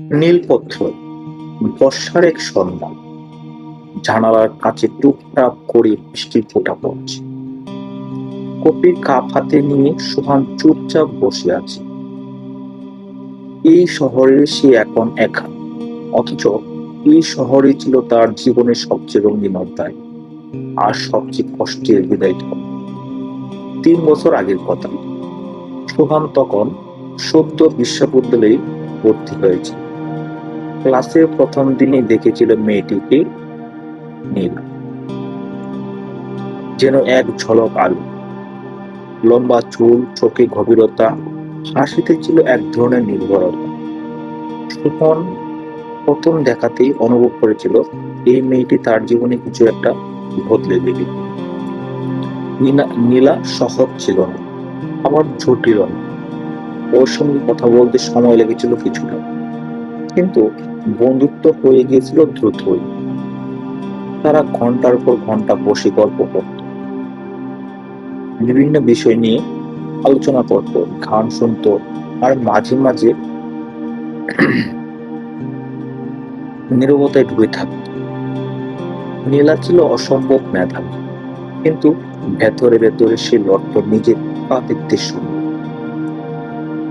নীলপত্র, বর্ষার এক সন্ধ্যা। জানালার কাছে টুকটাক করে বৃষ্টির ফোঁটা পড়ছে। কপির কাপ হাতে নিয়ে সোহান চুপচাপ বসে আছে। এই শহরে সে এখন একা, অথচ এই শহরে ছিল তার জীবনের সবচেয়ে রঙিন অধ্যায় আর সবচেয়ে কষ্টের বিদায়টা তিন বছর আগের কথা। সোহান তখন সদ্য বিশ্ববিদ্যালয়ে ভর্তি হয়েছে। ক্লাসের প্রথম দিনই দেখেছিল মেয়েটিকে নীল, যেন এক ঝলক আলো। লম্বা চুল, চোখে গভীরতা, হাসিতে ছিল এক ধরনের নির্ভরতা। সুখন প্রথম দেখাতেই অনুভব করেছিল, এই মেয়েটি তার জীবনে কিছু একটা বদলে দেবে। নীলা- নীলা সহজ ছিল না, আবার জটিল না। ওর সঙ্গে কথা বলতে সময় লেগেছিল কিছুটা। কিন্তু বন্ধুত্ব হয়ে গিয়েছিল দ্রুতই। তারা ঘণ্টার পর ঘণ্টা বসে গল্প করত। বিভিন্ন বিষয় নিয়ে আলোচনা করত, গান শুনতো আর মাঝে মাঝে নীরবতায় ডুবে থাকত। নীলা ছিল অসম্ভব মেধাবী, কিন্তু ভেতরে ভেতরে সে লড়ত নিজের পাতিত্বের সঙ্গে।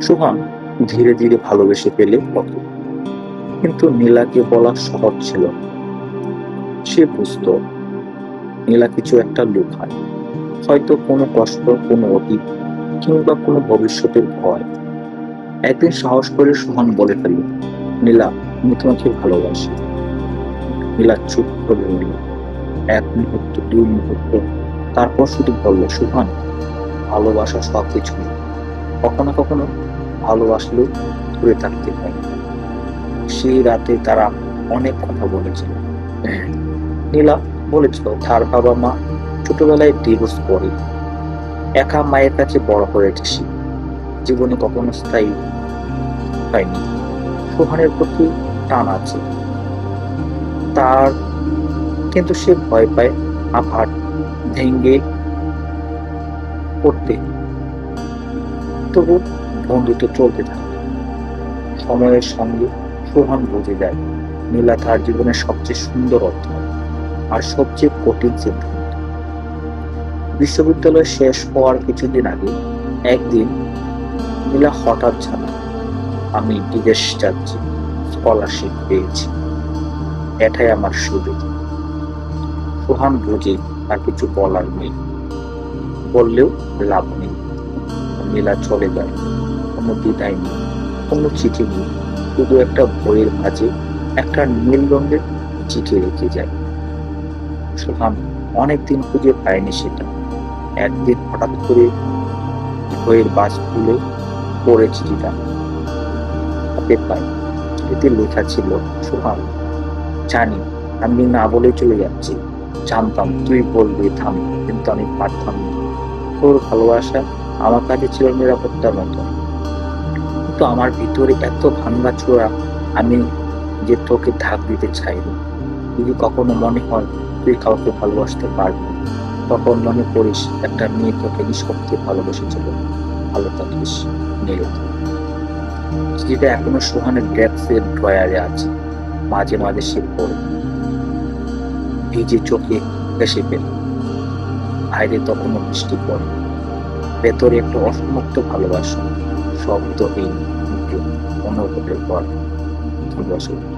সুহান ধীরে ধীরে ভালোবেসে পেলে কত কিন্তু নীলাকে বলা সহজ ছিল। সে বুঝতো, নীলা কিছু একটা লুকায়। হয়তো কোনো কষ্ট, কোনো অতীত, কিংবা কোনো ভবিষ্যতের ভয়। একদিন সাহস করে সুহান বলে ফেলল, নীলা, আমি তোমাকে ভালোবাসি। নীলা চুপ করে নিল এক মুহূর্ত, দুই মুহূর্ত, তারপর শুধু বলল, সুহান, ভালোবাসা সব কিছু কখনো কখনো ভালোবাসলেও দূরে থাকতে হয়। সেই রাতে তারা অনেক কথা বলেছিল। নীলা বলেছিল, তার বাবা মা ছোটবেলায় ডিভোর্স করে। একা মায়ের কাছে বড় হয়েছে সে। জীবনে কখনো স্থায়ী হয়নি। সোহানের প্রতি টান আছে। তার কিন্তু সে ভয় পায় আঘাত ভেঙ্গে পড়তে। তবু বন্ধুত্ব চলতে থাকে। সময়ের সঙ্গে সোহান বুঝে যায়। নীলা তার জীবনের সবচেয়ে সুন্দর অধ্যায় আর সবচেয়ে কঠিন সিদ্ধান্ত। বিশ্ববিদ্যালয় শেষ হওয়ার কিছুদিন আগে একদিন নীলা হঠাৎ জানা আমি বিদেশ যাচ্ছি স্কলারশিপ পেয়েছি। এটাই আমার সুযোগ। সোহান বুঝে আর কিছু বলার নেই। বললেও লাভ নেই। নীলা চলে যায়। কোনো বিদায় নেই, কোনো চিঠি নেই। শুধু একটা বইয়ের মাঝে একটা নীল রঙের চিঠি রেখে যায়। সোহান অনেকদিন খুঁজে পায়নি সেটা। একদিন হঠাৎ করে বইয়ের বাস খুলে পড়ে চিঠিটা। হাতে পায়। এতে লেখা ছিল, সোহান, জানি, আমি না বলে চলে যাচ্ছি। জানতাম তুই বলবি, থাম, কিন্তু আমি পারতাম না। তোর ভালোবাসা আমার কাছে ছিল নিরাপত্তার মতো। কিন্তু আমার ভিতরে এত ভাঙ্গা চোরা আমি যে তোকে ধাক দিতে চাইনি যদি কখনো মনে হয় তুই কাউকে ভালোবাসতে পারবি, তখন মনে করিস একটা মেয়ে তোকে নিঃশব্দে ভালোবেসেছিল ভালো থাকিস নীল যেটা এখনও সোহানের ডেস্কের ড্রয়ারে আছে। মাঝে মাঝে সে পড়ে। ভিজে চোখে হেসে পেল। বাইরে তখনও বৃষ্টি পড়ে। ভেতরে একটা অসমাপ্ত ভালোবাসা। শব্দহীন অনুভবের পর দুই বছর